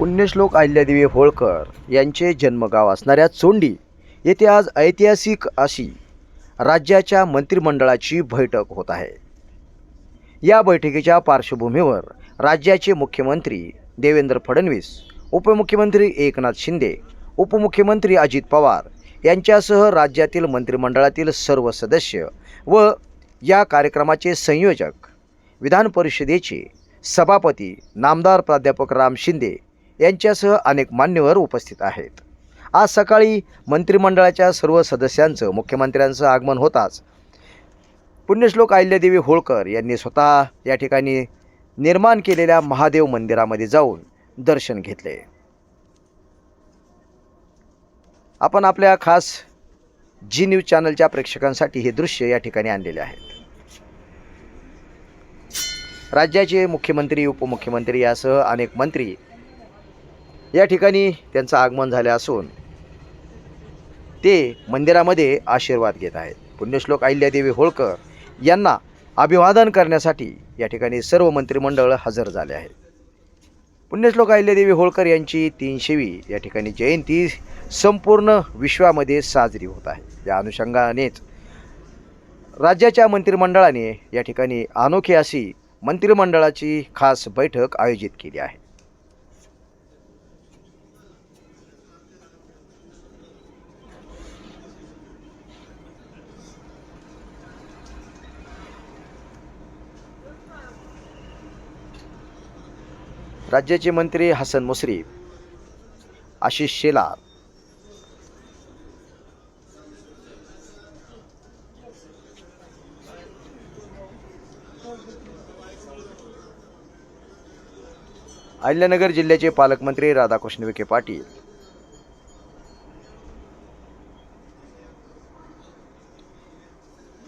पुण्यश्लोक अहिल्यादेवी होळकर यांचे जन्मगाव असणाऱ्या चोंडी येथे आज ऐतिहासिक अशी राज्याच्या मंत्रिमंडळाची बैठक होत आहे. या बैठकीच्या पार्श्वभूमीवर राज्याचे मुख्यमंत्री देवेंद्र फडणवीस उपमुख्यमंत्री एकनाथ शिंदे उपमुख्यमंत्री अजित पवार यांच्यासह राज्यातील मंत्रिमंडळातील सर्व सदस्य व या कार्यक्रमाचे संयोजक विधान परिषदेचे सभापती नामदार प्राध्यापक राम शिंदे यांच्यासह अनेक मान्यवर उपस्थित आहेत. आज सकाळी मंत्रिमंडळाच्या सर्व सदस्यांचं मुख्यमंत्र्यांचं आगमन होताच. पुण्यश्लोक अहिल्यादेवी होळकर यांनी स्वतः या ठिकाणी निर्माण केलेल्या महादेव मंदिरामध्ये जाऊन दर्शन घेतले. आपण आपल्या खास जी न्यूज चॅनलच्या प्रेक्षकांसाठी हे दृश्य या ठिकाणी आणलेले आहेत. राज्याचे मुख्यमंत्री उपमुख्यमंत्री यासह अनेक मंत्री या ठिकाणी त्यांचं आगमन झाले असून ते मंदिरामध्ये आशीर्वाद घेत आहेत. पुण्यश्लोक अहिल्यादेवी होळकर यांना अभिवादन करण्यासाठी या ठिकाणी सर्व मंत्रिमंडळ हजर झाले आहेत. पुण्यश्लोक अहिल्यादेवी होळकर यांची तीनशेवी या ठिकाणी जयंती संपूर्ण विश्वामध्ये साजरी होत आहे. या अनुषंगानेच राज्याच्या मंत्रिमंडळाने या ठिकाणी अनोखी अशी मंत्रिमंडळाची खास बैठक आयोजित केली आहे. राज्याचे मंत्री हसन मुश्रीफ आशिष शेलार. अहिल्यानगर जिल्ह्याचे पालकमंत्री राधाकृष्ण विखे पाटील.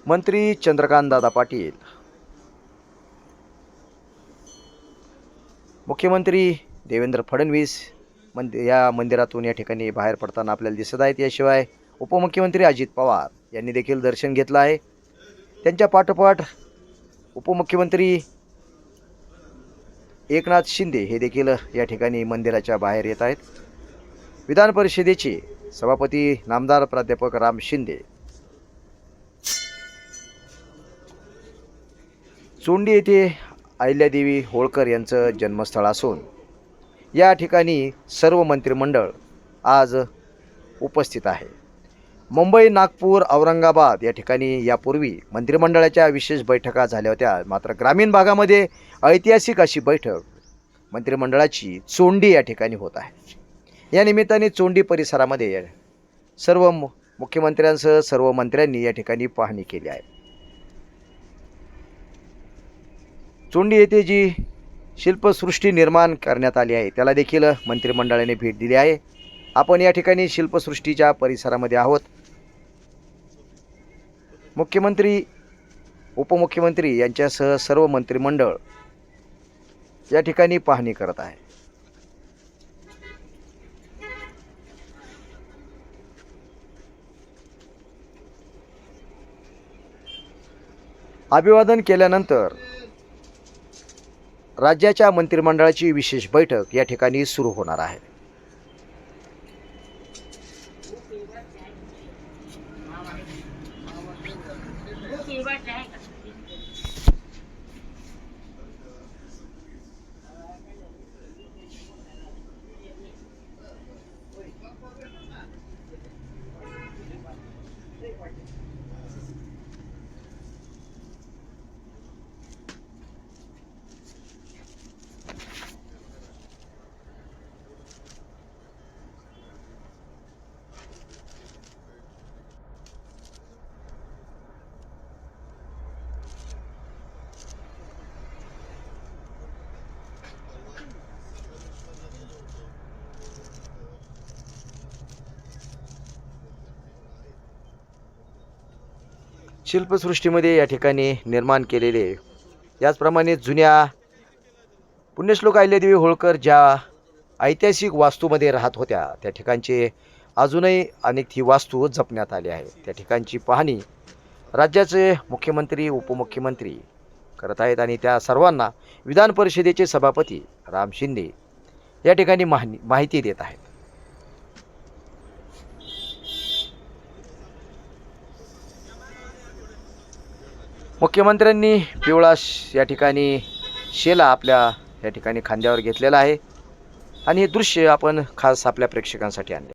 मंत्री चंद्रकांत दादा पाटील. मुख्यमंत्री देवेंद्र फडणवीस मंदि या मंदिरातून या ठिकाणी बाहेर पडताना आपल्याला दिसत आहेत. याशिवाय उपमुख्यमंत्री अजित पवार यांनी देखील दर्शन घेतलं आहे. त्यांच्या पाठोपाठ उपमुख्यमंत्री एकनाथ शिंदे हे देखील या ठिकाणी मंदिराच्या बाहेर येत आहेत. विधान परिषदेचे सभापती नामदार प्राध्यापक राम शिंदे. चोंडी येथे अहिल्यादेवी होळकर यांचं जन्मस्थळ असून या ठिकाणी सर्व मंत्रिमंडळ आज उपस्थित आहे. मुंबई नागपूर औरंगाबाद या ठिकाणी यापूर्वी मंत्रिमंडळाच्या विशेष बैठका झाल्या होत्या. मात्र ग्रामीण भागामध्ये ऐतिहासिक अशी बैठक मंत्रिमंडळाची चोंडी या ठिकाणी होत आहे. या निमित्ताने चोंडी परिसरामध्ये सर्व मु मुख्यमंत्र्यांसह सर्व मंत्र्यांनी या ठिकाणी पाहणी केली आहे. चोंडी येथे जी शिल्पसृष्टी निर्माण करण्यात आली आहे त्याला देखील मंत्रिमंडळाने भेट दिली आहे. आपण या ठिकाणी शिल्पसृष्टीच्या परिसरामध्ये आहोत. मुख्यमंत्री उपमुख्यमंत्री यांच्यासह सर्व मंत्रिमंडळ या ठिकाणी पाहणी करत आहे. अभिवादन केल्यानंतर राज्याच्या मंत्रिमंडळाची विशेष बैठक या ठिकाणी सुरू होणार आहे. शिल्पसृष्टीमध्ये या ठिकाणी निर्माण केलेले. याचप्रमाणे जुन्या पुण्यश्लोक अहिल्यादेवी होळकर ज्या ऐतिहासिक वास्तूमध्ये राहत होत्या त्या ठिकाणचे अजूनही अनेक ही वास्तू जपण्यात आली आहे त्या ठिकाणची पाहणी राज्याचे मुख्यमंत्री उपमुख्यमंत्री करत आहेत आणि त्या सर्वांना विधान परिषदेचे सभापती राम शिंदे या ठिकाणी माहिती माहिती देत आहेत. मुख्यमंत्र्यांनी पिवळा श- या ठिकाणी शेला आपल्या या ठिकाणी खांद्यावर घेतलेला आहे. आणि हे दृश्य आपण खास आपल्या प्रेक्षकांसाठी आणले.